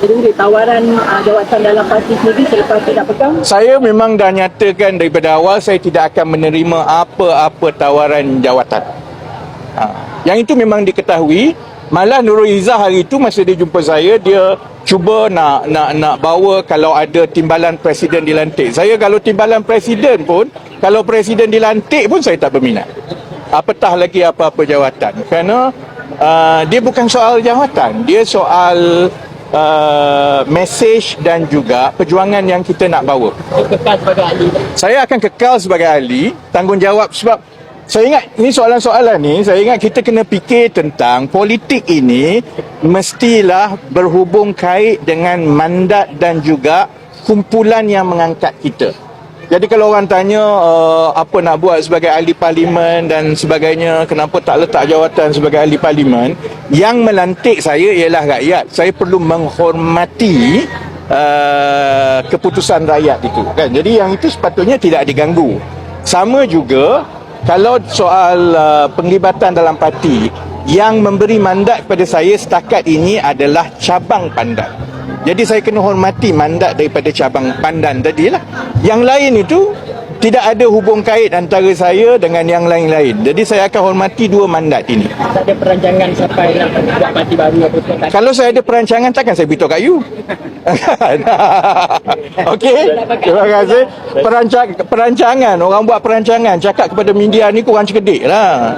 Jadi tawaran uh, jawatan dalam parti sendiri selepas tidak pegang Saya memang dah nyatakan daripada awal saya tidak akan menerima apa-apa tawaran jawatan. Ha. Yang itu memang diketahui. Malah Nurul Izzah hari itu masa dia jumpa saya dia cuba nak nak nak bawa kalau ada timbalan presiden dilantik. Saya kalau timbalan presiden pun kalau presiden dilantik pun saya tak berminat. Apatah lagi apa-apa jawatan. Kerana uh, dia bukan soal jawatan, dia soal uh, message dan juga perjuangan yang kita nak bawa. kekal sebagai ahli Saya akan kekal sebagai ahli tanggungjawab sebab saya ingat ni soalan-soalan ni saya ingat kita kena fikir tentang politik ini mestilah berhubung kait dengan mandat dan juga kumpulan yang mengangkat kita. Jadi kalau orang tanya uh, apa nak buat sebagai ahli parlimen dan sebagainya, kenapa tak letak jawatan sebagai ahli parlimen, yang melantik saya ialah rakyat. Saya perlu menghormati uh, keputusan rakyat itu kan. Jadi yang itu sepatutnya tidak diganggu. Sama juga kalau soal uh, penglibatan dalam parti yang memberi mandat kepada saya setakat ini adalah cabang pandan. Jadi saya kena hormati mandat daripada cabang pandan tadi lah. Yang lain itu tidak ada hubung kait antara saya dengan yang lain-lain. Jadi saya akan hormati dua mandat ini. tak ada perancangan sampai nak buat parti baru apa semua Kalau saya ada perancangan takkan saya beritahu kat you. Okey. Terima kasih. Perancang, perancangan orang buat perancangan cakap kepada media ni kurang cerdik lah.